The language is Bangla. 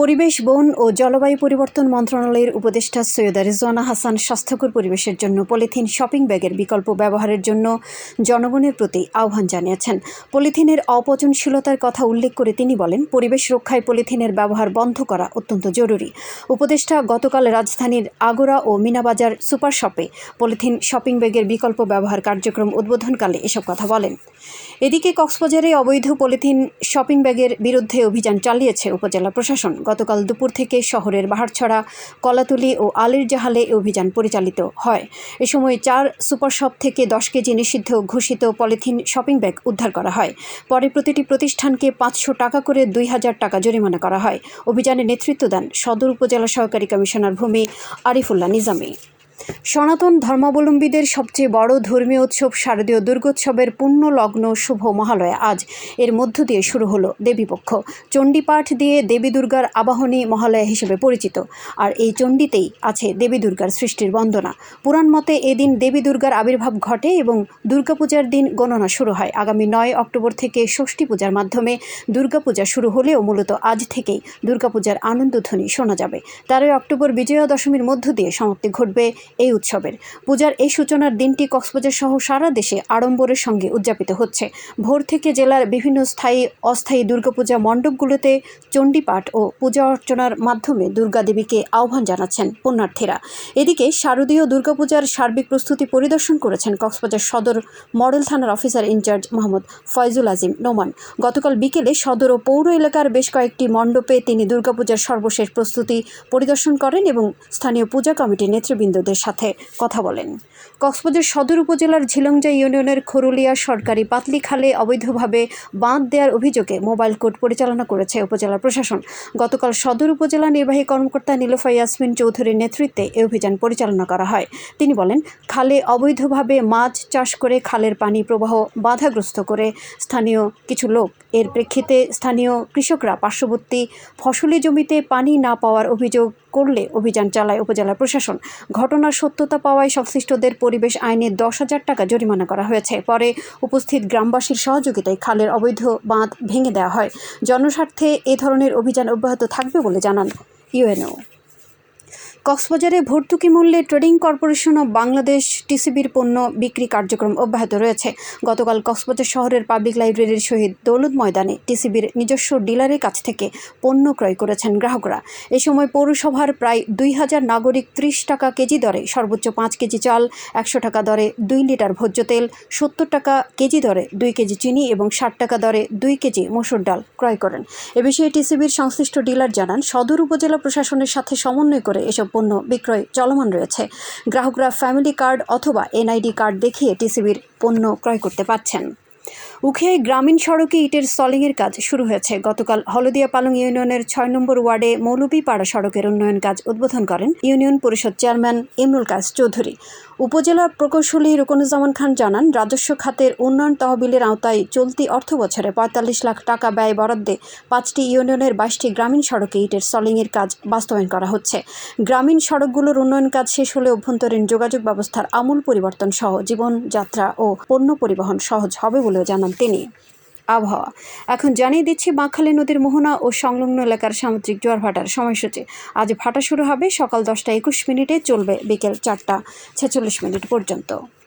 পরিবেশ, বন ও জলবায়ু পরিবর্তন মন্ত্রণালয়ের উপদেষ্টা সৈয়দা রিজওয়ানা হাসান স্বাস্থ্যকর পরিবেশের জন্য পলিথিন শপিং ব্যাগের বিকল্প ব্যবহারের জন্য জনগণের প্রতি আহ্বান জানিয়েছেন। পলিথিনের অপচনশীলতার কথা উল্লেখ করে তিনি বলেন, পরিবেশ রক্ষায় পলিথিনের ব্যবহার বন্ধ করা অত্যন্ত জরুরি। উপদেষ্টা গতকাল রাজধানীর আগোরা ও মিনাবাজার সুপার শপে পলিথিন শপিং ব্যাগের বিকল্প ব্যবহার কার্যক্রম উদ্বোধনকালে এসব কথা বলেন। এদিকে কক্সবাজারে অবৈধ পলিথিন শপিং ব্যাগের বিরুদ্ধে অভিযান চালিয়েছে উপজেলা প্রশাসন। গতকাল দুপুর থেকে শহরের বাহারছড়া, কলাতুলি ও আলির জাহালে এ অভিযান পরিচালিত হয়। এ সময় চার সুপার শপ থেকে দশ কেজি নিষিদ্ধ ঘোষিত পলিথিন শপিং ব্যাগ উদ্ধার করা হয়। পরে প্রতিটি প্রতিষ্ঠানকে পাঁচশো টাকা করে দুই হাজার টাকা জরিমানা করা হয়। অভিযানে নেতৃত্ব দেন সদর উপজেলা সহকারী কমিশনার ভূমি আরিফুল্লাহ নিজামী। সনাতন ধর্মাবলম্বীদের সবচেয়ে বড় ধর্মীয় উৎসব শারদীয় দুর্গোৎসবের পূর্ণ লগ্ন শুভ মহালয়া। আজ এর মধ্য দিয়ে শুরু হলো দেবীপক্ষ, চণ্ডীপাঠ দিয়ে দেবী দুর্গার আবাহনী মহালয়া হিসেবে পরিচিত। আর এই চণ্ডীতেই আছে দেবী দুর্গার সৃষ্টির বন্দনা। পুরাণ মতে এদিন দেবী দুর্গার আবির্ভাব ঘটে এবং দুর্গাপূজার দিন গণনা শুরু হয়। আগামী নয় অক্টোবর থেকে ষষ্ঠী পূজার মাধ্যমে দুর্গাপূজা শুরু হলেও মূলত আজ থেকেই দুর্গাপূজার আনন্দধ্বনি শোনা যাবে। তেরোই অক্টোবর বিজয়া দশমীর মধ্য দিয়ে সমাপ্তি ঘটবে এই উৎসবের। পূজার এই সূচনার দিনটি কক্সবাজার সহ সারা দেশে আড়ম্বরের সঙ্গে উদযাপিত হচ্ছে। ভোর থেকে জেলার বিভিন্ন স্থায়ী, অস্থায়ী দুর্গাপূজা মণ্ডপগুলোতে চণ্ডীপাঠ ও পূজা অর্চনার মাধ্যমে দুর্গা দেবীকে আহ্বান জানাচ্ছেন পুণ্যার্থীরা। এদিকে শারদীয় দুর্গাপূজার সার্বিক প্রস্তুতি পরিদর্শন করেছেন কক্সবাজার সদর মডেল থানার অফিসার ইনচার্জ মোহাম্মদ ফয়জুল আজিম নোমান। গতকাল বিকেলে সদর ও পৌর এলাকার বেশ কয়েকটি মণ্ডপে তিনি দুর্গাপূজার সর্বশেষ প্রস্তুতি পরিদর্শন করেন এবং স্থানীয় পূজা কমিটির নেতৃবৃন্দদের সাথে কথা বলেন। কক্সবাজার সদর উপজেলার ঝিলংজা ইউনিয়নের খরুলিয়া সরকারি পাতলি খালে অবৈধভাবে বাঁধ দেওয়ার অভিযোগে মোবাইল কোর্ট পরিচালনা করেছে উপজেলা প্রশাসন। গতকাল সদর উপজেলা নির্বাহী কর্মকর্তা নীলোফা ইয়াসমিন চৌধুরীর নেতৃত্বে এই অভিযান পরিচালনা করা হয়। তিনি বলেন, খালে অবৈধভাবে মাছ চাষ করে খালের পানি প্রবাহ বাধাগ্রস্ত করে স্থানীয় কিছু লোক এর প্রেক্ষিতে স্থানীয় কৃষকরা পার্শ্ববর্তী ফসলি জমিতে পানি না পাওয়ার অভিযোগ করলে অভিযান চালায় উপজেলা প্রশাসন। ঘটনার সত্যতা পাওয়ায় সংশ্লিষ্টদের পরিবেশ আইনে দশ হাজার টাকা জরিমানা করা হয়েছে। পরে উপস্থিত গ্রামবাসীর সহযোগিতায় খালের অবৈধ বাঁধ ভেঙে দেওয়া হয়। জনস্বার্থে এ ধরনের অভিযান অব্যাহত থাকবে বলে জানান ইউএনও। কক্সবাজারে ভর্তুকি মূল্যে ট্রেডিং কর্পোরেশন অব বাংলাদেশ টিসিবির পণ্য বিক্রি কার্যক্রম অব্যাহত রয়েছে। গতকাল কক্সবাজার শহরের পাবলিক লাইব্রেরির শহীদ দৌলত ময়দানে টিসিবির নিজস্ব ডিলারের কাছ থেকে পণ্য ক্রয় করেছেন গ্রাহকরা। এ সময় পৌরসভার প্রায় দুই হাজার নাগরিক ত্রিশ টাকা কেজি দরে, সর্বোচ্চ পাঁচ কেজি চাল একশো টাকা দরে দুই লিটার ভোজ্য তেল, সত্তর টাকা কেজি দরে দুই কেজি চিনি এবং ষাট টাকা দরে দুই কেজি মসুর ডাল ক্রয় করেন। এ বিষয়ে টিসিবির সংশ্লিষ্ট ডিলার জানান, সদর উপজেলা প্রশাসনের সাথে সমন্বয় করে এসব পণ্য বিক্রয় চলমান রয়েছে। গ্রাহকরা ফ্যামিলি কার্ড অথবা এনআইডি কার্ড দেখিয়ে টিসিবির পণ্য ক্রয় করতে পারছেন। উখিয়ায় গ্রামীণ সড়কে ইটের সলিংয়ের কাজ শুরু হয়েছে। গতকাল হলদিয়া পালং ইউনিয়নের ছয় নম্বর ওয়ার্ডে মৌলভীপাড়া সড়কের উন্নয়ন কাজ উদ্বোধন করেন ইউনিয়ন পরিষদ চেয়ারম্যান ইমরুল কাজ চৌধুরী। উপজেলা প্রকৌশলী রুকনুজ্জামান খান জানান, রাজস্ব খাতের উন্নয়ন তহবিলের আওতায় চলতি অর্থ বছরে পঁয়তাল্লিশ লাখ টাকা ব্যয় বরাদ্দে পাঁচটি ইউনিয়নের বাইশটি গ্রামীণ সড়কে ইটের সলিংয়ের কাজ বাস্তবায়ন করা হচ্ছে। গ্রামীণ সড়কগুলোর উন্নয়ন কাজ শেষ হলে অভ্যন্তরীণ যোগাযোগ ব্যবস্থার আমূল পরিবর্তন সহ জীবনযাত্রা ও পণ্য পরিবহন সহজ হবে বলেও জানান তিনি। আবহাওয়া। এখন জানিয়ে দিচ্ছি, বাঁকখালী নদীর মোহনা ও সংলগ্ন এলাকার সামুদ্রিক জোয়ার ভাটার সময়সূচি। আজ ভাটা শুরু হবে সকাল দশটা একুশ মিনিটে, চলবে বিকেল চারটা ছেচল্লিশ মিনিট পর্যন্ত।